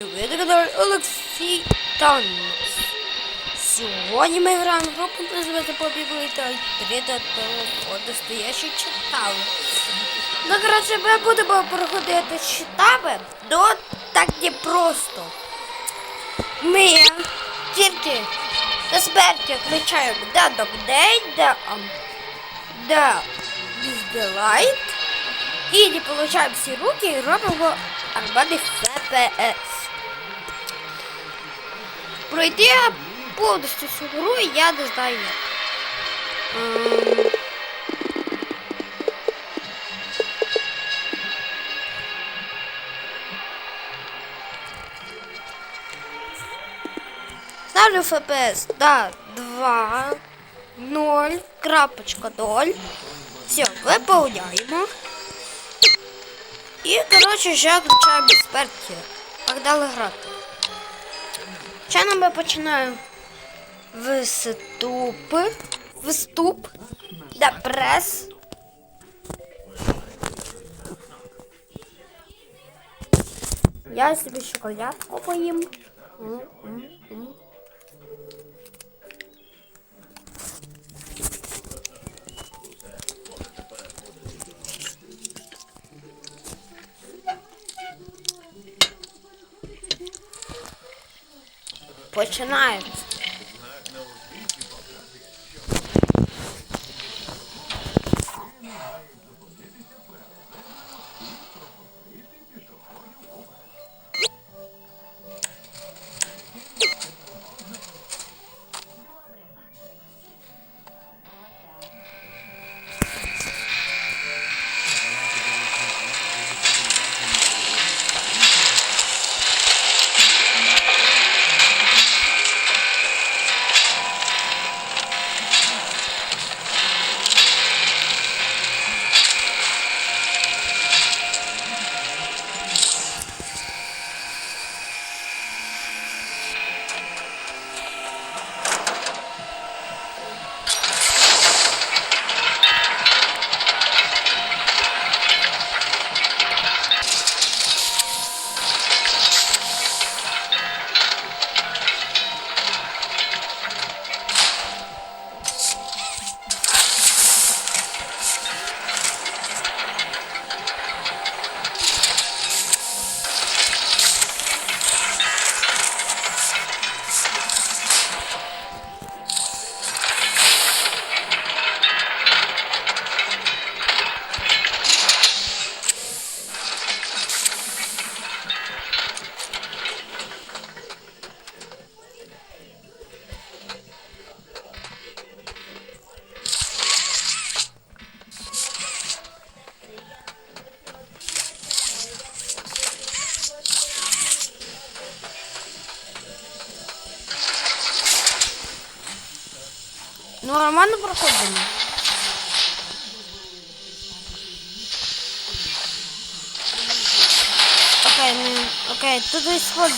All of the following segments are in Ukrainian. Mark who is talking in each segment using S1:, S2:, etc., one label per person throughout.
S1: Видридор Олексій Танос. Сьогодні ми граємо в групу називається Побібліта Трита телефон настоящий читали. Ну, коротше, ми будемо проходити читави, ну так не просто. Ми тільки на смерті відмічаємо даток день, да, да, дизлайт. І не получаємо всі руки і робимо армади ФПС. Пройти повністю цю гру я не знаю як. Ем, Ставлю ФПС на 2, 0, крапочка 0. Все, виповняємо. І, коротше, вже включаємо експерті. Погнали грати. Чано ми починаємо виступ. Виступ. Депрес. Я собі шоколадку поїм. Починаємо. Ну, нормально проходимо. Окей, ну, окей, тут исход.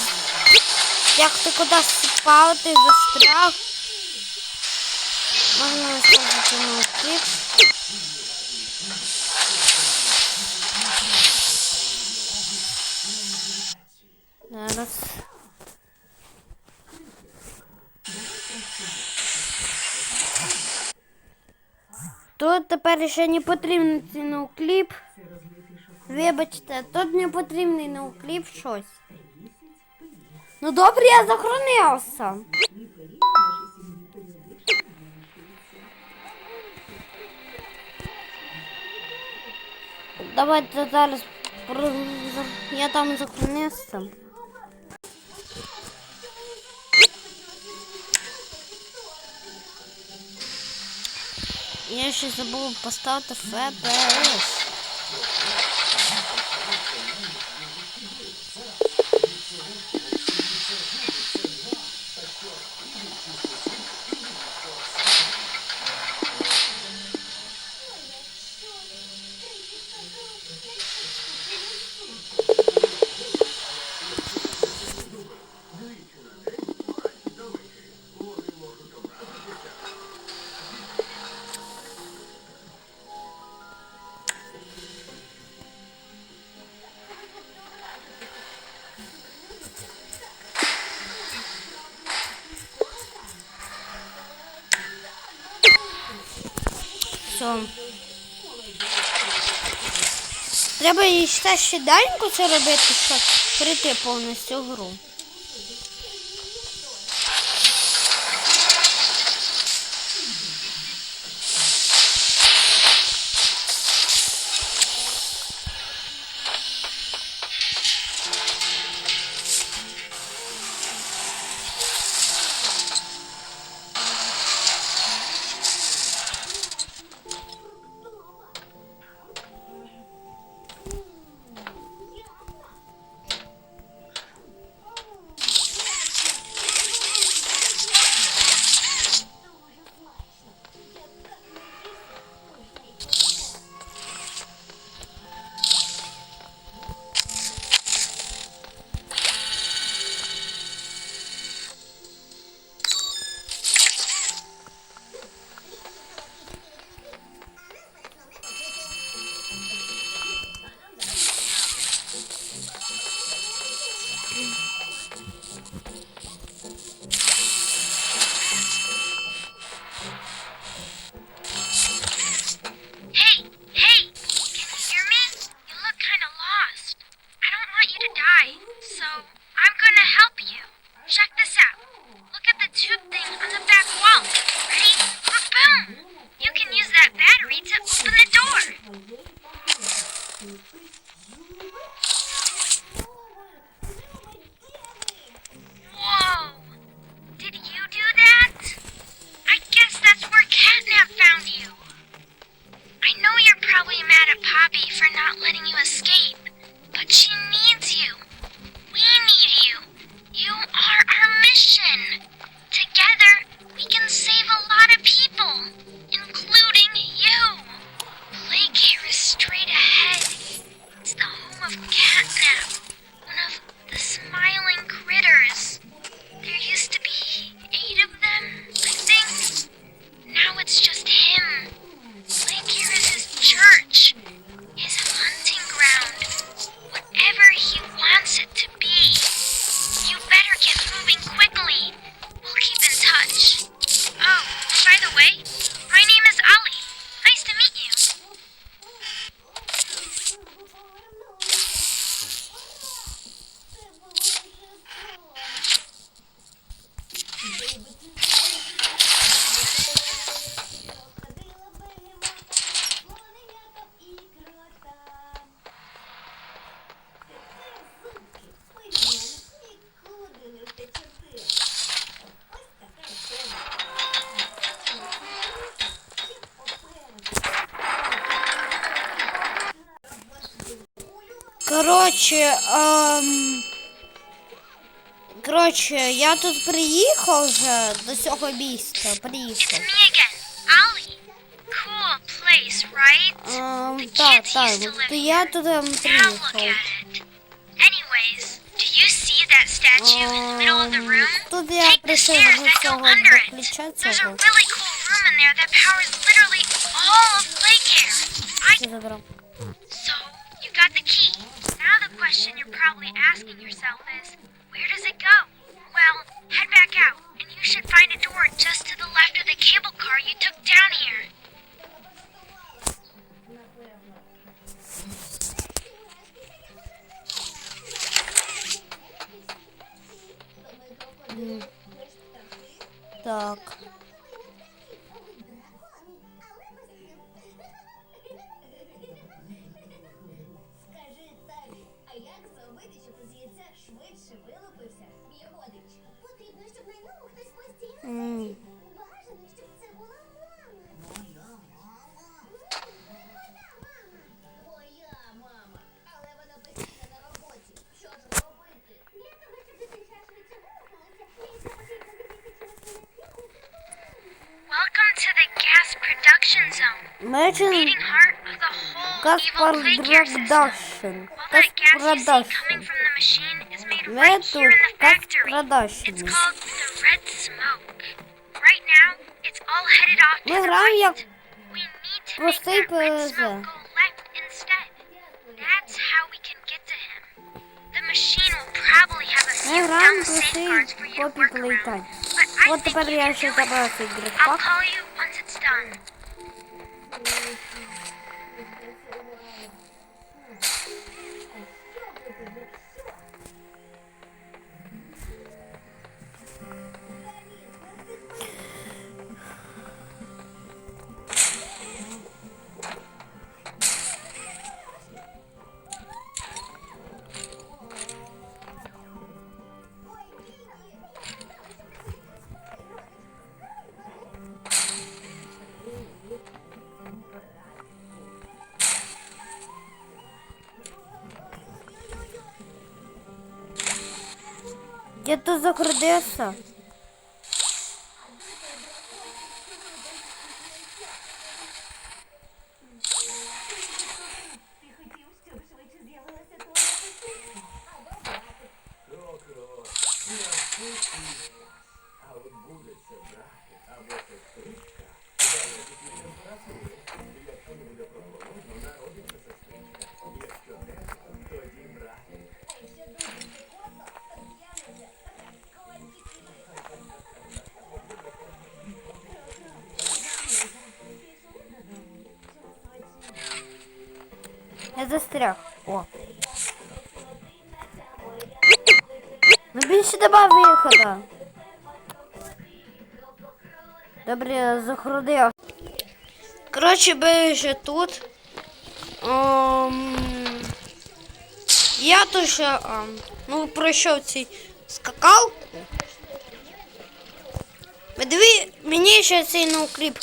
S1: Як ти кудись впав, ти застряг. Сказати на кліп. Зараз. Тут тепер ще не потрібен цей ноукліп. Вибачте, тут не потрібний ноукліп щось. Ну добре, я захоронився. Давайте зараз я там захоронився. Я ще забув поставити ФПС.
S2: Все. Треба і ще щоденько це робити, щоб прийти повністю в гру. Коротше, ем... Коротше, я тут приїхав вже до цього місця. Приїхав. Ем, так, так, то я тут ем, приїхав. Ем, Тут я прийшов до цього до ключа цього. Це забрав.
S3: so you got the key. Now the question you're probably asking yourself is, where does it go? Well, head back out, and you should find a door just to the left of the cable car you took down here. dog. destruction zone.
S2: Imagine
S3: beating heart of the whole evil
S2: production.
S3: All that gas you see coming from the machine is made right here in the factory. It's called the red smoke. Right now, it's all headed off to the right. We need to make that red smoke go left instead. That's how we can get to him. The machine will probably have a few dumb safeguards for you to work around. But I think you can do it. I'll call you once it's done.
S1: Я тут закрудився. Застряг. О. Ну більше нема виходу. Добре, захрудив. Коротше, ми тут. Ем, я тут ще ем, ну, пройшов цей скакалку. Ви Диві, мені ще цей ноукліп.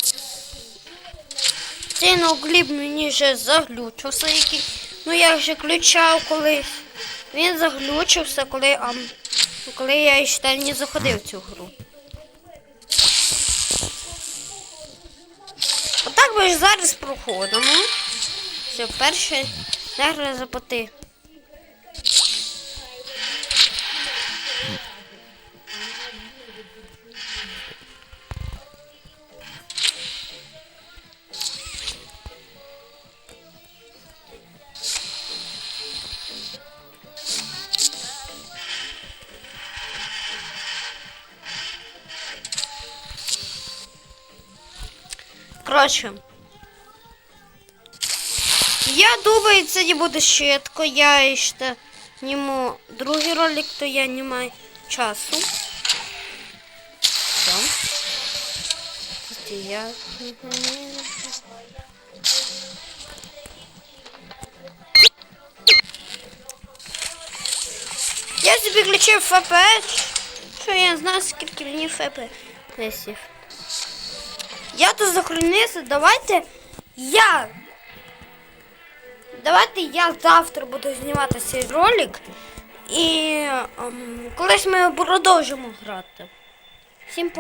S1: Цей ноукліп мені ще заглючився який. Ну я вже включав колись. Він заглючився, коли, ам, коли я ще не заходив в цю гру. Отак ми ж зараз проходимо. Все, перше негра запоти. Коротше. Я думаю, це не буде швидко. Я ще зніму другий ролик, то я не маю часу. Все. Тут я. Я собі включив ФПС, що я знаю, скільки мені ФПСів. Я тут захоронився, давайте я. Давайте я завтра буду знімати цей ролик. І ем, колись ми продовжимо грати.